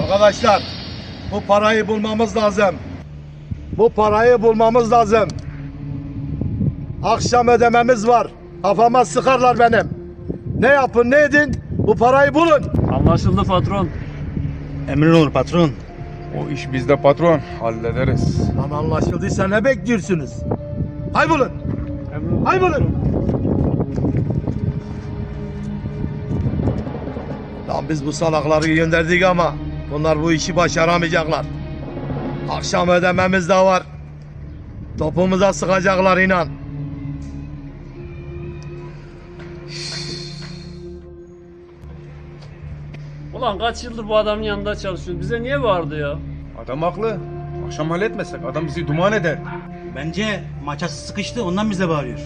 Arkadaşlar bu parayı bulmamız lazım. Bu parayı bulmamız lazım. Akşam ödememiz var. Kafama sıkarlar benim. Ne yapın ne edin bu parayı bulun. Anlaşıldı patron. Emrin olur patron. O iş bizde patron. Hallederiz. Lan anlaşıldıysa ne bekliyorsunuz? Hay bulun. Hay bulun. Lan biz bu salakları gönderdik ama bunlar bu işi başaramayacaklar. Akşam ödememiz de var. Topumuza sıkacaklar inan. Ulan kaç yıldır bu adamın yanında çalışıyorsun? Bize niye bağırdı ya? Adam haklı. Akşam halletmesek adam bizi duman eder. Bence maça sıkıştı ondan bize bağırıyor.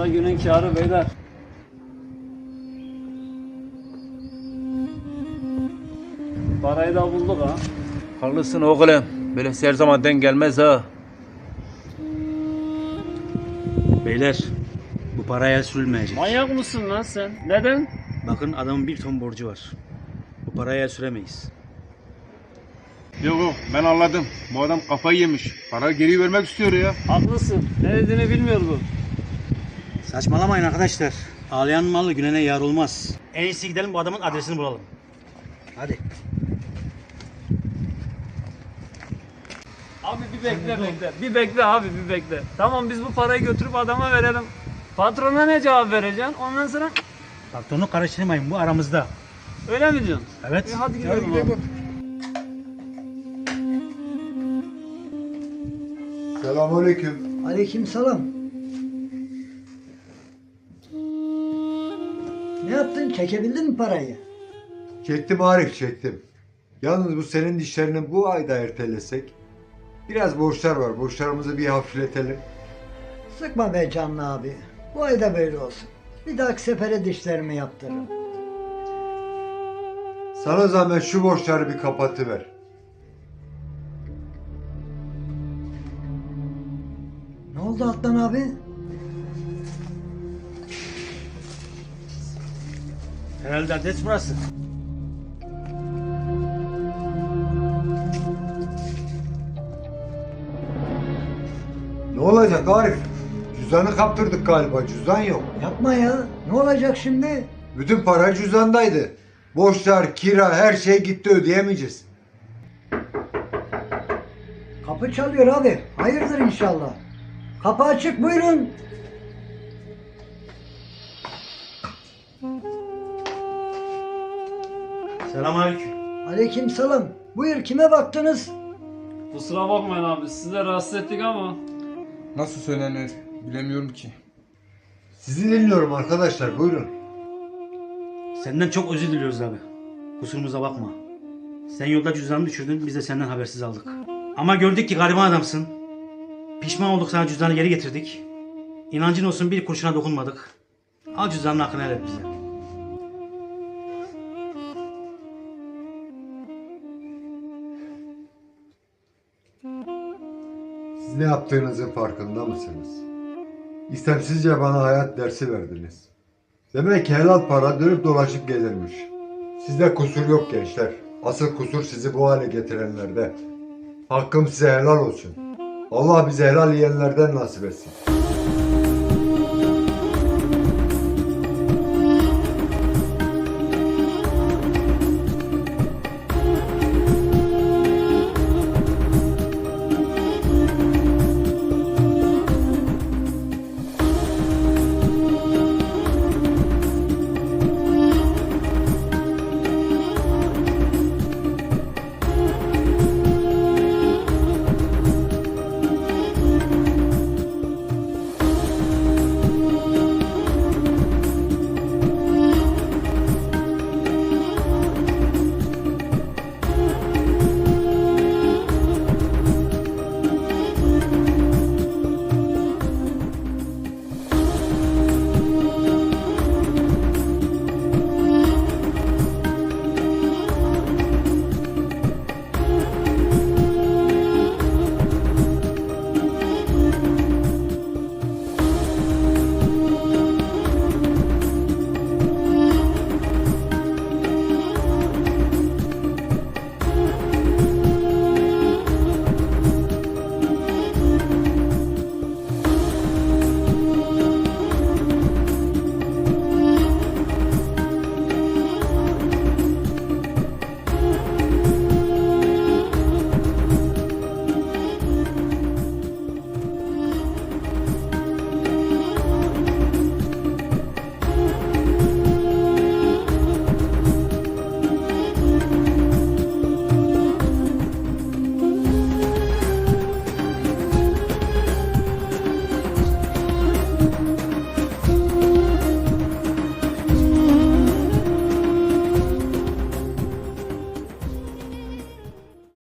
Kısa günün kârı beyler. Parayı da bulduk ha. Haklısın oğlum. Böyle her zaman denk gelmez ha. Beyler bu paraya sürülmeyecek. Manyak mısın lan sen? Neden? Bakın adamın bir ton borcu var. Bu paraya süremeyiz. Yok yok ben anladım. Bu adam kafayı yemiş. Para geri vermek istiyor ya. Haklısın. Ne dediğini bilmiyor bu. Saçmalamayın arkadaşlar. Ağlayan malı günene yar olmaz. En iyisi gidelim bu adamın adresini bulalım. Hadi. Abi bir bekle bekle. Bir bekle abi bir bekle. Tamam biz bu parayı götürüp adama verelim. Patrona ne cevap vereceksin? Ondan sonra Patronu karıştırmayın bu aramızda. öyle mi diyorsun? Evet. E hadi gidelim. abi. Selamünaleyküm. Aleykümselam. Ne Çekebildin mi parayı? Çektim Arif çektim. Yalnız bu senin dişlerini bu ayda ertelesek biraz borçlar var. Borçlarımızı bir hafifletelim. Sıkma be canlı abi. Bu ayda böyle olsun. Bir dahaki sefere dişlerimi yaptırırım. Sana zahmet şu borçları bir kapatıver. Ne oldu Adnan abi? Herhalde adres burası. Ne olacak Arif? Cüzdanı kaptırdık galiba. Cüzdan yok. Yapma ya. Ne olacak şimdi? Bütün para cüzdandaydı. Borçlar, kira, her şey gitti ödeyemeyeceğiz. Kapı çalıyor abi. Hayırdır inşallah. Kapı açık buyurun. Selamünaleyküm. Aleykümselam. Buyur kime baktınız? Kusura bakmayın abi sizi de rahatsız ettik ama. Nasıl söylenir bilemiyorum ki. Sizi dinliyorum arkadaşlar. Buyurun. Senden çok özür diliyoruz abi. Kusurumuza bakma. Sen yolda cüzdanını düşürdün, biz de senden habersiz aldık. Ama gördük ki gariban adamsın. Pişman olduk sana cüzdanı geri getirdik. İnancın olsun bir kurşuna dokunmadık. Al cüzdanın hakkını helal et bize. Siz ne yaptığınızın farkında mısınız? İstemsizce bana hayat dersi verdiniz. Demek ki helal para dönüp dolaşıp gelirmiş. Sizde kusur yok gençler. Asıl kusur sizi bu hale getirenlerde. Hakkım size helal olsun. Allah bize helal yiyenlerden nasip etsin.